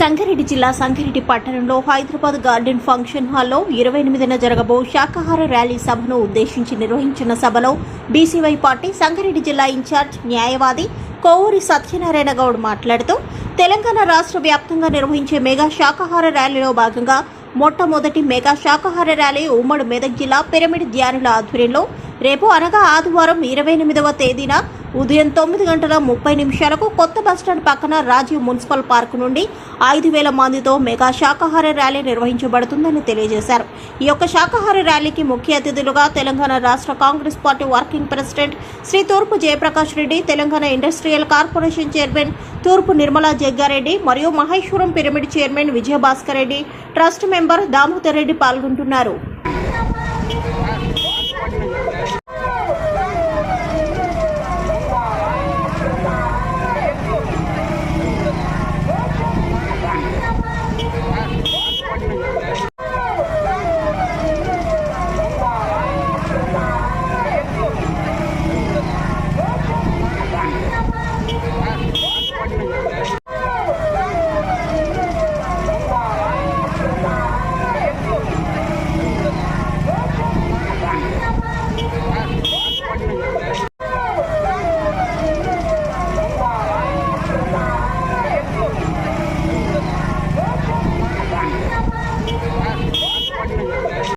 సంగారెడ్డి జిల్లా సంగారెడ్డి పట్టణంలో Hyderabad garden function హాల్లో ఇరవై ఎనిమిదిన జరగబో శాకాహార ర్యాలీ సభను ఉద్దేశించి నిర్వహించిన సభలో బీసీవై పార్టీ సంగారెడ్డి జిల్లా ఇన్ఛార్జ్ న్యాయవాది కోవూరి సత్యనారాయణ గౌడ్ మాట్లాడుతూ తెలంగాణ రాష్ట్ర వ్యాప్తంగా నిర్వహించే మెగా శాకాహార ర్యాలీలో భాగంగా మొట్టమొదటి మెగా శాకాహార ర్యాలీ ఉమ్మడి మెదక్ జిల్లా పిరమిడ్ ధ్యానుల ఆధ్వర్యంలో రేపు అనగా ఆదివారం ఇరవై ఎనిమిదవ తేదీన ఉదయం తొమ్మిది గంటల ముప్పై నిమిషాలకు కొత్త బస్టాండ్ పక్కన రాజీవ్ మున్సిపల్ పార్క్ నుండి ఐదు వేల మందితో మెగా శాకాహార ర్యాలీ నిర్వహించబడుతుందని తెలియజేశారు. ఈ యొక్క శాకాహార ర్యాలీకి ముఖ్య అతిథులుగా తెలంగాణ రాష్ట్ర Congress party working president Shri Thurpu Jayaprakash Reddy Telangana industrial corporation chairman Thurpu Nirmala Jaggareddy మరియు Maheshwaram pyramid chairman Vijayabhaskar Reddy trust member Damodar Reddy పాల్గొంటున్నారు.